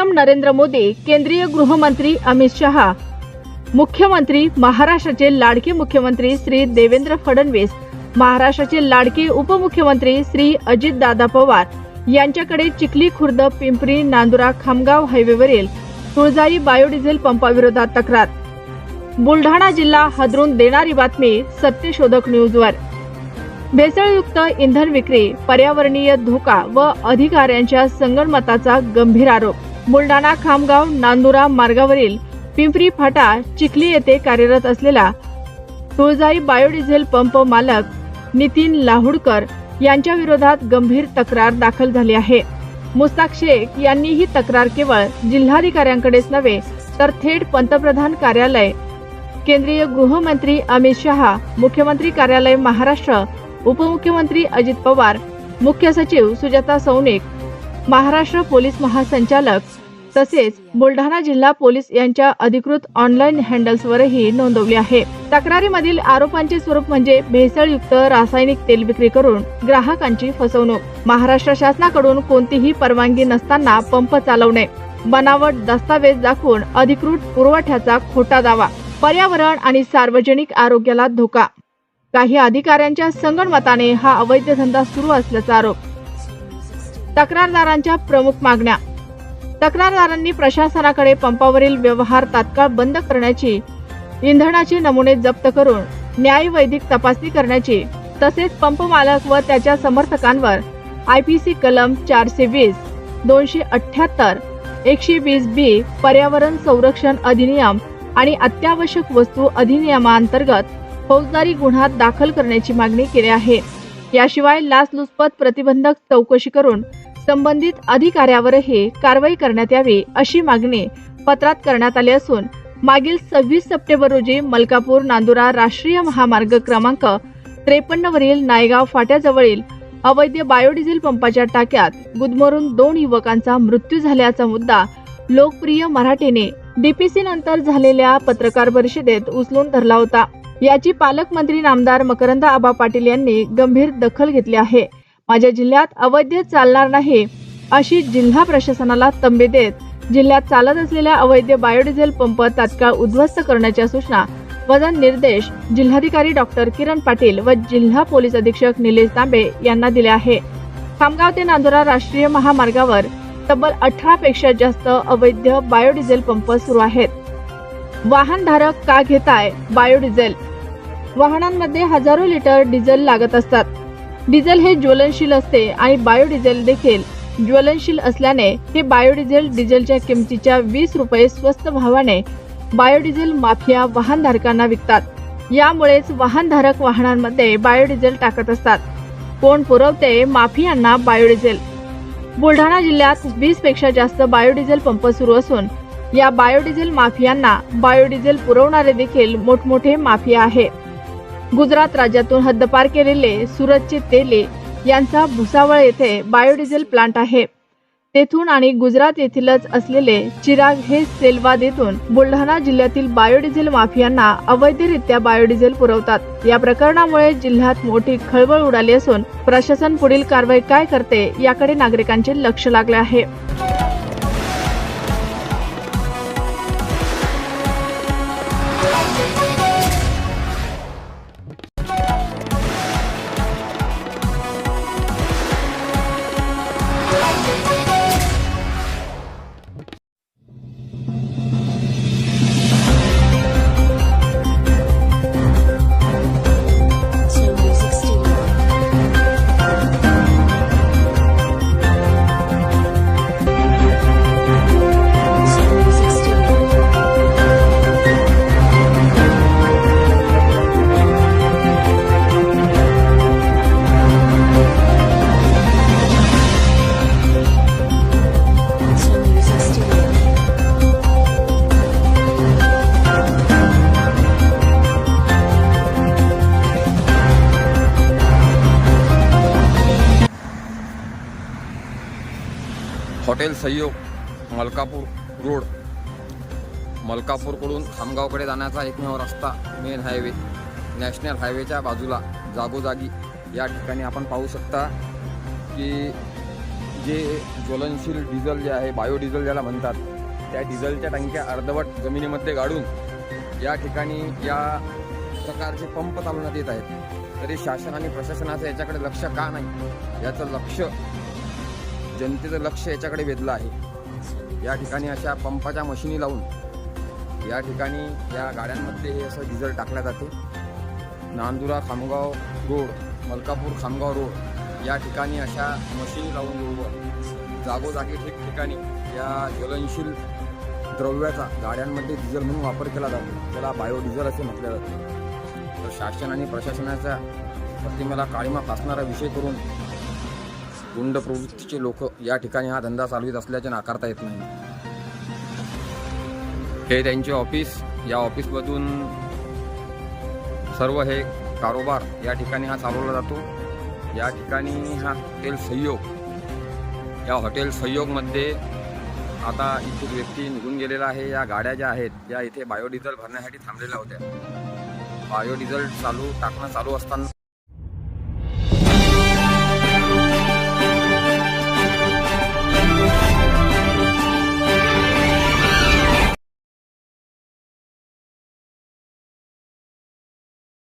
PM Narendra Modi केंद्रीय गृहमंत्री अमित शहा मुख्यमंत्री महाराष्ट्राचे लाडके मुख्यमंत्री श्री देवेंद्र फडणवीस महाराष्ट्राचे लाडके उपमुख्यमंत्री श्री अजितदादा पवार यांच्याकडे चिखली खुर्द पिंपरी नांदुरा खामगाव हायवेवरील तुळजाई बायोडिझेल पंपाविरोधात तक्रार. बुलढाणा जिल्हा हादरून देणारी बातमी सत्यशोधक न्यूजवर. भेसळयुक्त इंधन विक्री पर्यावरणीय धोका व अधिकाऱ्यांच्या संगणमताचा गंभीर आरोप. बुलढाणा खामगाव नांदुरा मार्गावरील पिंपरी फाटा चिखली येथे कार्यरत असलेला तुळजाई बायोडिझेल पंप मालक नितीन लाहुडकर यांच्या विरोधात गंभीर तक्रार दाखल झाली आहे. मुस्ताक शेख यांनी ही तक्रार केवळ जिल्हाधिकाऱ्यांकडेच नव्हे तर थेट पंतप्रधान कार्यालय केंद्रीय गृहमंत्री अमित शहा मुख्यमंत्री कार्यालय महाराष्ट्र उपमुख्यमंत्री अजित पवार मुख्य सचिव सुजाता सौनिक महाराष्ट्र पोलीस महासंचालक तसेच बुलढाणा जिल्हा पोलीस यांच्या अधिकृत ऑनलाईन हँडल्सवरही नोंदवली आहे. तक्रारीमधील आरोपांचे स्वरूप म्हणजे भेसळयुक्त रासायनिक तेल विक्री करून ग्राहकांची फसवणूक. महाराष्ट्र शासनाकडून कोणतीही परवानगी नसताना पंप चालवणे. बनावट दस्तावेज दाखवून अधिकृत पुरवठ्याचा खोटा दावा. पर्यावरण आणि सार्वजनिक आरोग्याला धोका. काही अधिकाऱ्यांच्या संगणमताने हा अवैध धंदा सुरू असल्याचा आरोप. तक्रारदारांच्या प्रमुख मागण्या. तक्रारदारांनी प्रशासनाकडे पंपावरील व्यवहार तात्काळ बंद करण्याची इंधनाचे नमुने जप्त करून न्यायवैधिक तपासणी करण्याची तसेच पंप मालक व त्याच्या समर्थकांवर आयपीसी कलम चारशे वीस दोनशे अठ्याहत्तर एकशे वीस बी पर्यावरण संरक्षण अधिनियम आणि अत्यावश्यक वस्तू अधिनियमांतर्गत फौजदारी गुन्हा दाखल करण्याची मागणी केली आहे. याशिवाय लाचलुचपत प्रतिबंधक चौकशी करून संबंधित अधिकाऱ्यावरही कारवाई करण्यात यावी अशी मागणी पत्रात करण्यात आली असून मागील सव्वीस सप्टेंबर रोजी मलकापूर नांदुरा राष्ट्रीय महामार्ग क्रमांक त्रेपन्न वरील नायगाव फाट्याजवळील अवैध बायोडिझेल पंपाच्या टाक्यात गुदमरून दोन युवकांचा मृत्यू झाल्याचा मुद्दा लोकप्रिय मराठीने डीपीसी नंतर झालेल्या पत्रकार परिषदेत उचलून धरला होता. याची पालकमंत्री नामदार मकरंद आबा पाटील यांनी गंभीर दखल घेतली आहे. माझ्या जिल्ह्यात अवैध चालणार नाही अशी जिल्हा प्रशासनाला तंबे देत जिल्ह्यात चालत असलेल्या अवैध बायोडिझेल पंप तात्काळ उद्ध्वस्त करण्याच्या सूचना वजन निर्देश जिल्हाधिकारी डॉक्टर किरण पाटील व जिल्हा पोलीस अधीक्षक निलेश तांबे यांना दिले आहे. खामगाव ते नांदुरा राष्ट्रीय महामार्गावर तब्बल अठरा पेक्षा जास्त अवैध बायोडिझेल पंप सुरू आहेत. वाहनधारक का घेताय बायोडिझेल? वाहनांमध्ये हजारो लिटर डिझेल लागत असतात. डिझेल हे ज्वलनशील असते आणि बायोडिझेल देखील ज्वलनशील असल्याने हे बायोडिझेल डिझेलच्या किमतीच्या वीस रुपये स्वस्त भावाने बायोडिझेल माफिया वाहनधारकांना विकतात. यामुळेच वाहनधारक वाहनांमध्ये बायोडिझेल टाकत असतात. कोण पुरवते माफियांना बायोडिझेल. बुलढाणा जिल्ह्यात वीसपेक्षा जास्त बायोडिझेल पंप सुरू असून या बायोडिझेल माफियांना बायोडिझेल पुरवणारे देखील मोठमोठे माफिया आहे गुजरात राज्यातून हद्दपार केलेले सूरजचे तेले यांचा भुसावळ येथे बायोडिझेल प्लांट आहे. तेथून आणि गुजरात येथीलच असलेले चिराग हे सेलवाद येथून बुलढाणा जिल्ह्यातील बायोडिझेल माफियांना अवैधरित्या बायोडिझेल पुरवतात. या प्रकरणामुळे जिल्ह्यात मोठी खळबळ उडाली असून प्रशासन पुढील कारवाई काय करते याकडे नागरिकांचे लक्ष लागले आहे. हॉटेल सहयोग मलकापूर रोड. मलकापूरकडून खामगावकडे जाण्याचा एकमेव रस्ता मेन हायवे. नॅशनल हायवेच्या बाजूला जागोजागी या ठिकाणी आपण पाहू शकता की जे ज्वलनशील डिझेल जे आहे बायोडिझेल ज्याला म्हणतात त्या डिझेलच्या टंक्या अर्धवट जमिनीमध्ये गाडून या ठिकाणी या प्रकारचे पंप चालवण्यात येत आहेत. तरी शासन आणि प्रशासनाचं याच्याकडे लक्ष का नाही? याचं लक्ष जनतेचं लक्ष याच्याकडे वेधलं आहे. या ठिकाणी अशा पंपाच्या मशिनी लावून या ठिकाणी या गाड्यांमध्ये हे असं डिझेल टाकल्या जाते. नांदुरा खामगाव रोड मलकापूर खामगाव रोड या ठिकाणी अशा मशिनी लावून रोडवर जागोजागी ठिकठिकाणी या ज्वलनशील द्रव्याचा गाड्यांमध्ये डिझेल म्हणून वापर केला जातो. त्याला बायोडिझेल असे म्हटले जाते. तर शासन आणि प्रशासनाच्या प्रतिमेला काळीमा फासणारा विषय करून गुंड प्रवृत्तीचे लोक या ठिकाणी हा धंदा चालवित असल्याचे नाकारता येत नाही. हे त्यांचे ऑफिस या ऑफिसमधून सर्व हे कारोबार या ठिकाणी हा चालवला जातो. या ठिकाणी हा हॉटेल सहयोग या हॉटेल सहयोगमध्ये आता इच्छुक व्यक्ती निघून गेलेला आहे. या गाड्या ज्या आहेत त्या इथे बायोडिझेल भरण्यासाठी थांबलेल्या होत्या. बायोडिझेल चालू टाकणं चालू असताना